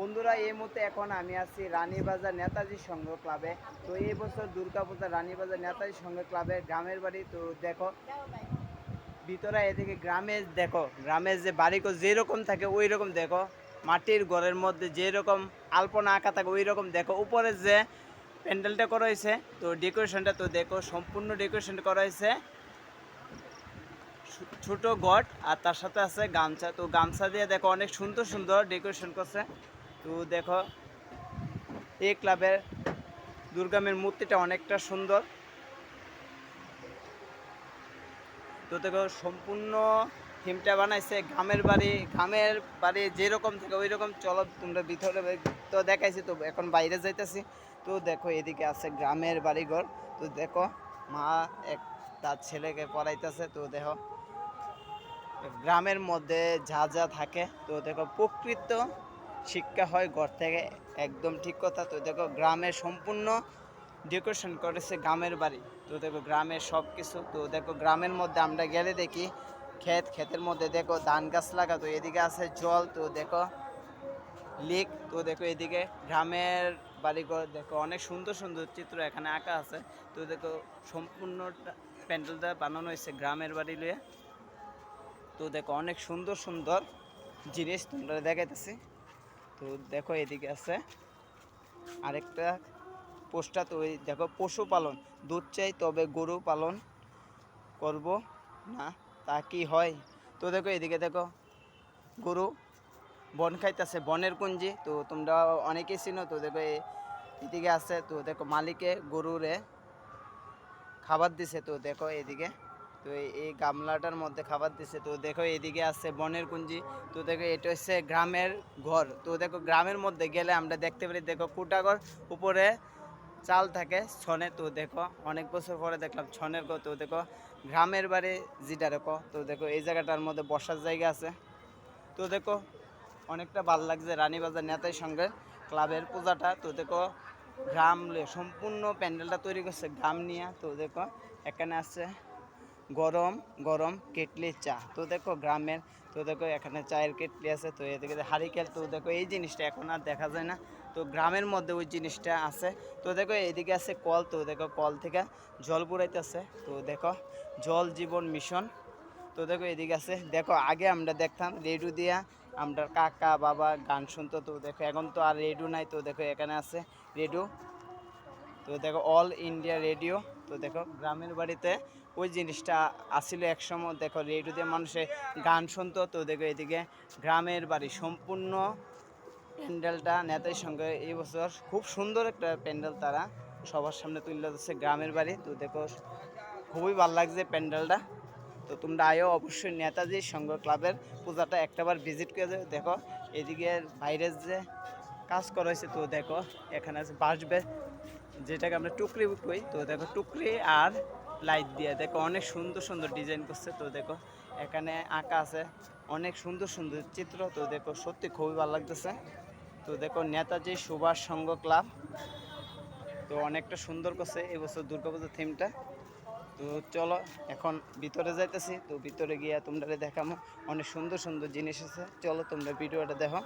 বন্ধুরা, এই মুহূর্তে এখন আমি আছি রানীবাজার নেতাজি সংঘ ক্লাবে। তো এই বছর দুর্গাপূজা রানীবাজার নেতাজি সংঘ ক্লাবে গ্রামের বাড়ি, তো দেখো, ভিতরে এদিকে গ্রামে দেখো গ্রামের যে বাড়িগুলো যেরকম থাকে ওই রকম দেখো, মাটির ঘরের মধ্যে যেরকম আলপনা আঁকা থাকে ওই রকম দেখো, উপরে যে প্যান্ডেলটা করা হয়েছে, তো ডেকোরেশনটা তো দেখো, সম্পূর্ণ ডেকোরেশন করা হয়েছে। ছোট গট, আর তার সাথে আছে গামছা, তো গামছা দিয়ে দেখো অনেক সুন্দর সুন্দর ডেকোরেশন করছে। তো দেখো, এই ক্লাবের দুর্গামের মূর্তিটা অনেকটা সুন্দর। তো দেখো, সম্পূর্ণ থিমটা বানাইছে গ্রামের বাড়ি গ্রামের বাড়ি যেরকম থাকে ওই রকম চলো, তোমরা ভিতরে তো দেখাইছি তো, এখন বাইরে যাইতেছি। তো দেখো, এদিকে আছে গ্রামের বাড়িঘর। তো দেখো, মা এক, তার ছেলেকে পড়াইতেছে। তো দেখো, গ্রামের মধ্যে যা যা থাকে। তো দেখো, প্রকৃত শিক্ষা হয়, ঘর থেকে একদম ঠিক কথা। তো দেখো, গ্রামে সম্পূর্ণ ডেকোরেশন করেছে গ্রামের বাড়ি। তো দেখো, গ্রামের সব কিছু তো দেখো, গ্রামের মধ্যে আমরা গেলে দেখি, ক্ষেত, ক্ষেতের মধ্যে দেখো, ধান গাছ লাগা। তো এদিকে আছে জল, তো দেখো লেক তো দেখো, এদিকে গ্রামের বাড়িঘর, দেখো, অনেক সুন্দর সুন্দর চিত্র এখানে আঁকা আছে। তো দেখো সম্পূর্ণ প্যান্ডেলটা বানানো হয়েছে গ্রামের বাড়ি লইয়ে। তো দেখো, অনেক সুন্দর সুন্দর জিনিস তোমরা দেখাইতেছি। তো দেখো এদিকে আছে। আরেকটা পোস্টার তো দেখো পশুপালন দুধ চাই তবে গরু পালন করব না, তা কি হয়? তো দেখো এদিকে দেখো, গরু বন খাইতেছে, বনের কুঞ্জি তো তোমরা অনেকেই চিনো, তো দেখো এদিকে আছে, তো দেখো মালিকে গরুরে খাবার দিছে, তো দেখো এদিকে তো এই- গামলাটার মধ্যে খাবার দিছে। তো দেখো এদিকে আছে বনের কুঞ্জি। তো দেখো এটা হচ্ছে গ্রামের ঘর। তো দেখো গ্রামের মধ্যে গেলে আমরা দেখতে পারি, দেখো কুটাঘর উপরে চাল থাকে ছনে। তো দেখো অনেক বছর পরে দেখলাম ছনের ঘর। তো দেখো গ্রামের বাড়ি যেটা দেখো। তো দেখো এই জায়গাটার মধ্যে বসার জায়গা আছে। তো দেখো অনেকটা ভালো লাগছে রানীবাজার নেতার সঙ্গে ক্লাবের পূজাটা। তো দেখো গ্রাম সম্পূর্ণ প্যান্ডেলটা তৈরি করছে গ্রাম নিয়ে। তো দেখো এখানে আছে গরম গরম কেটলি চা তো দেখো গ্রামের তো দেখো এখানে চায়ের কেটলি আছে তো এদিকে হারিকেল তো দেখো এই জিনিসটা এখন আর দেখা যায় না তো গ্রামের মধ্যে ওই জিনিসটা আছে তো দেখো এদিকে আছে কল তো দেখো কল থেকে জল পুরাইতেছে তো দেখো জল জীবন মিশন তো দেখো এদিকে আছে দেখো আগে আমরা দেখতাম রেডিও দিয়া আমরা কাকা বাবা গান শুনতো তো দেখো এখন তো আর রেডিও নাই তো দেখো এখানে আছে রেডিও তো দেখো অল ইন্ডিয়া রেডিও তো দেখো গ্রামের বাড়িতে ওই জিনিসটা আসছিল একসময় দেখো রেডিও দিয়ে মানুষে গান শুনতো, তো দেখো এদিকে গ্রামের বাড়ি সম্পূর্ণ প্যান্ডেলটা নেতার সঙ্গে এই বছর খুব সুন্দর একটা প্যান্ডেল তারা সবার সামনে তুলে ধরছে গ্রামের বাড়ি। তো দেখো, খুবই ভালো লাগছে প্যান্ডেলটা। তো তোমরা আয়ো অবশ্যই নেতাজি সংঘ ক্লাবের পূজাটা একটাবার ভিজিট করে যাবে দেখো, এদিকে বাইরের যে কাজ করা হয়েছে, তো দেখো, এখানে আছে বাসবে যেটাকে আমরা টুকরি কই তো দেখো, টুকরি আর লাইট দিয়ে। দেখো, অনেক সুন্দর সুন্দর ডিজাইন করছে তো দেখো, এখানে আঁকা আছে। অনেক সুন্দর সুন্দর চিত্র তো দেখো, সত্যি খুবই ভালো লাগতেছে। তো দেখো, নেতাজি সুভাষ সংঘ ক্লাব তো অনেকটা সুন্দর করছে এবছর দুর্গাপূজার থিমটা তো চলো, এখন ভিতরে যাইতেছি। তো ভিতরে গিয়ে তোমরা দেখামো, অনেক সুন্দর সুন্দর জিনিস আছে। চলো তোমরা ভিডিওটা দেখো।